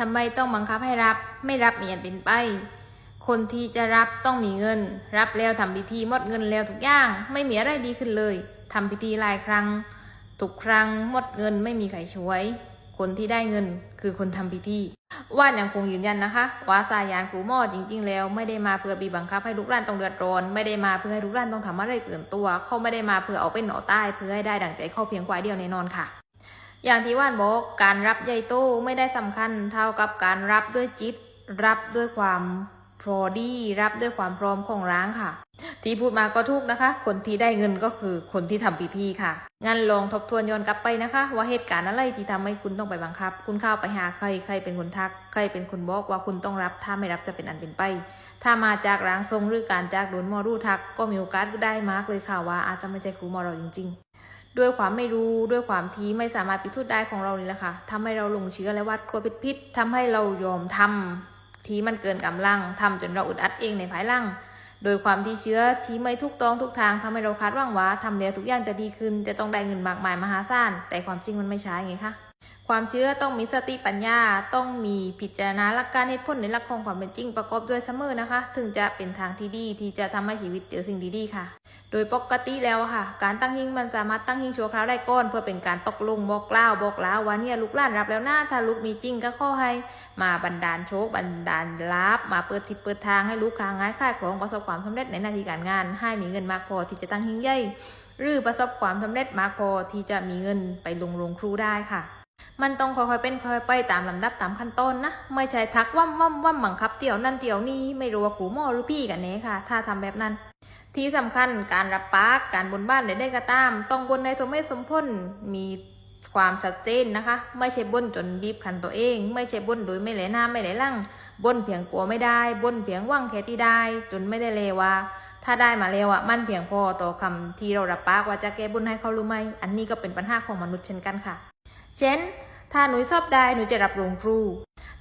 ทำไมต้องบังคับให้รับ ไม่รับไม่ยันเป็นไป คนที่จะรับต้องมีเงิน รับแล้วทำพิธีหมดเงินแล้วทุกอย่าง ไม่มีอะไรดีขึ้นเลยทำพิธีหลายครั้ง ทุกครั้งหมดเงินไม่มีใครช่วย คนที่ได้เงินคือคนทำพิธีว่านยังคงยืนยันนะคะว่าสายานครูหมอจริง ๆ แล้วไม่ได้มาเพื่อบีบบังคับให้ลูกหลานต้องเดือดร้อน ไม่ได้มาเพื่อให้ลูกหลานต้องทำอะไรเกินตัว เขาไม่ได้มาเพื่อเอาเป็นหนอใต้เพื่อให้ได้ดั่งใจเข้าเพียงควายเดียวแน่นอนค่ะ อย่างที่ว่านบอกการรับใหญ่โตไม่ได้สำคัญเท่ากับการรับด้วยจิต รับด้วยความพอดีรับด้วยความพร้อมของร้างค่ะ ที่พูดมาก็ถูกนะคะ คนที่ได้เงินก็คือคนที่ทำพิธีค่ะ งั้นลองทบทวนย้อนกลับไปนะคะ ว่าเหตุการณ์อะไรที่ทำให้คุณต้องไปบังคับ คุณเข้าไปหาใครใครเป็นคนทัก ใครเป็นคนบอกว่าคุณต้องรับ ถ้าไม่รับจะเป็นอันเป็นไป ถ้ามาจากร่างทรงหรือการจากโดนมอรูทัก ก็มีโอกาสได้มากเลยค่ะว่าอาจจะไม่ใช่ครูมอเราจริง ด้วยความไม่รู้ด้วยความที่ไม่สามารถพิสูจน์ได้ของเรานี่แหละค่ะทำให้เราหลงเชื่อและวาดกลัวพิษๆทำให้เรายอมทำที่มันเกินกำลังทำจนเราอึดอัดเองในภายหลังโดยความที่เชื้อที่ไม่ทุกต้องทุกทางทำให้เราคาดหวังว่าทำแล้วทุกอย่างจะดีขึ้น จะต้องได้เงินมากมายมหาศาลแต่ความจริงมันไม่ใช่ไงคะความเชื่อต้องมีสติปัญญาต้องมีพิจารณาหลักการเหตุผลในหลักของความเป็นจริงประกอบด้วยเสมอนะคะ ถึงจะเป็นทางที่ดีที่จะทำให้ชีวิตเจอสิ่งดีๆค่ะ โดยปกติแล้วค่ะ การตั้งหิ้งมันสามารถตั้งหิ้งชั่วคราวได้ก่อนเพื่อเป็นการตกลงบอกกล่าวบอกลาว่าเนี่ยลูกหลานรับแล้วนะถ้าลูกมีจริงก็ขอให้ มาบันดาลโชคบันดาลลาบมาเปิดทิศเปิดทางให้ลูกค้าง่ายขายของประสบความสำเร็จในหน้าที่การงาน ให้มีเงินมากพอที่จะตั้งหิ้งใหญ่หรือประสบความสำเร็จมากพอที่จะมีเงินไปลงโรงครูได้ค่ะมันต้องค่อยๆเป็นค่อยๆไปตามลำดับตามขั้นตอนนะ ไม่ใช่ทักว่ำว่ำว่ำบังคับเตี่ยวนั่นเตี่ยวนี้ไม่รู้ว่าครูหมอหรือพี่กันแน่ค่ะ ถ้าทำแบบนั้น ที่สำคัญการรับปากการบนบ้านใดๆก็ตาม ต้องบนในสมเหตุสมผลมีความชัดเจนนะคะ ไม่ใช่บนจนบีบคันตัวเอง ไม่ใช่บนโดยไม่เหลหน้าไม่เหลหลังบนเพียงกลัวไม่ได้ บนเพียงว่างแค่ที่ได้ จนไม่ได้เลว่า ถ้าได้มาแล้วอะมันเพียงพอต่อคำที่เรารับปากว่าจะแก้บนให้เขารือไหมอันนี้ก็เป็นปัญหาของมนุษย์เช่นกันค่ะ เช่น ถ้าหนูชอบได้หนูจะรับโรงครู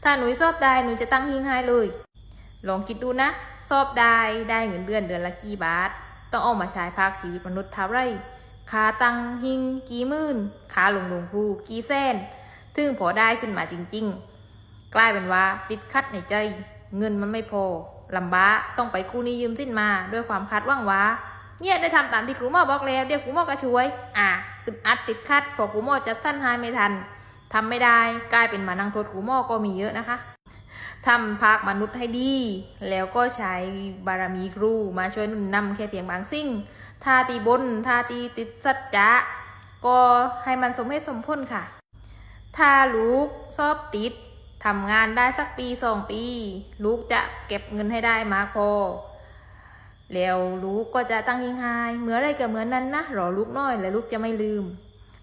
ถ้าหนูชอบได้หนูจะตั้งหิ้งให้เลยลองคิดดูนะ ชอบได้ได้เงินเดือนเดือนละกี่บาท ต้องเอามาใช้ภาคชีวิตมนุษย์ท่าไรคาตังหิงกี่มื่นค่าลงโรงครูกี่แสนถึงพอได้ขึ้นมาจริง ๆ กลายเป็นว่าติดคัดในใจ เงินมันไม่พอลำบากต้องไปกู้นี้ยืมสิ้นมาด้วยความคาดหวังว่าเนี่ยได้ทำตามที่ครูหมอบอกแล้วเดี๋ยวครูหมอก็ช่วย อะขึ้นอัดติดคัดพอครูหมอจะสั้นหายไม่ทันทำไม่ได้กลายเป็นมานั่งโทษครูหมอก็มีเยอะนะคะ ทำภาคมนุษย์ให้ดี แล้วก็ใช้บารมีครูมาช่วยนุนนำแค่เพียงบางสิ่งท่าตีบนท่าตีติดสัจจะก็ให้มันสมเหตุสมผลค่ะ ถ้าลูกสอบติดทำงานได้สักปีสองปี ลูกจะเก็บเงินให้ได้มากพอ แล้วลูกก็จะตั้งยิงไฮเหมือนอะไรกับเหมือนนั้นนะรอลูกน้อย แล้วลูกจะไม่ลืม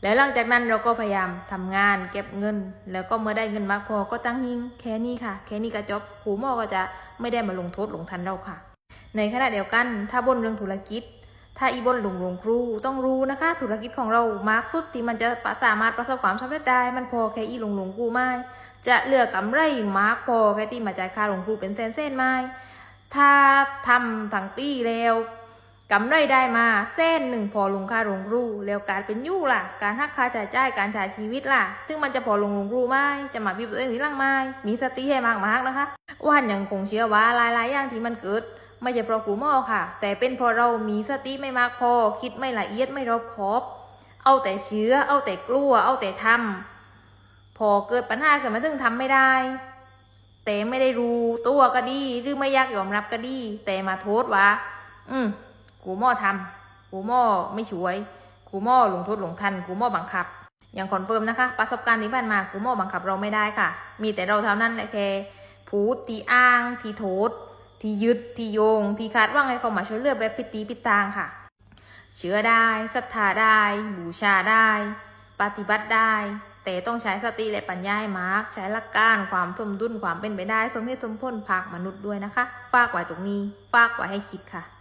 แล้วหลังจากนั้นเราก็พยายามทำงานเก็บเงิน แล้วก็เมื่อได้เงินมากพอก็ตั้งหิ้งแค่นี้ค่ะ แค่นี้ก็จบครูหมอก็จะไม่ได้มาลงโทษลงทันเราค่ะ ในขณะเดียวกันถ้าบนเรื่องธุรกิจ ถ้าอีบนหลงหลงครูต้องรู้นะคะ ธุรกิจของเรามากสุดที่มันจะสามารถประสบความสำเร็จได้ มันพอแค่อีหลงหลงครูไม่จะเหลือกำไรมากพอแค่ที่มาจ่ายค่าหลงครูเป็นเส้นเส้นๆไม่ถ้าทำทั้งปีแล้ว กำไรได้มาเส้นหนึ่งพอลงค่าลงรูแล้วการเป็นยู่ล่ะ การหักค่าจ่ายจ่ายการจ่ายชีวิตล่ะ ซึ่งมันจะพอลงลงรูไหมจะมาบีบตัวเองที่ล่างไหมมีสติให้มากๆนะคะว่านยังคงเชื่อว่าหลายๆอย่างที่มันเกิด ไม่ใช่เพราะครูหมอค่ะ แต่เป็นเพราะเรามีสติไม่มากพอ คิดไม่ละเอียดไม่รอบคอบ เอาแต่เชื้อ เอาแต่กลัว เอาแต่ทำพอเกิดปัญหาเกิดมาถึงทำไม่ได้แต่ไม่ได้รู้ตัวก็ดี หรือไม่อยากยอมรับก็ดี แต่มาโทษว่า อืม ครูหมอทำครูหมอไม่ช่วยครูหมอลงโทษหลงทันครูหมอบังคับ อย่างคอนเฟิร์มนะคะ ประสบการณ์ที่ผ่านมาครูหมอบังคับเราไม่ได้ค่ะ มีแต่เราเท่านั้นแหละแค่พูดที่อ้าง ที่โทษ ที่ยึด ที่โยง ที่คาดว่างให้เขามาช่วยเหลือแบบพิตีพิตางค่ะ เชื่อได้ศรัทธาได้ บูชาได้ ปฏิบัติได้ แต่ต้องใช้สติและปัญญาให้มาก ใช้หลักการความสมดุลความเป็นไปได้ สมเหตุสมผลภาคมนุษย์ด้วยนะคะ ฝากไว้ตรงนี้ ฝากไว้ให้คิดค่ะ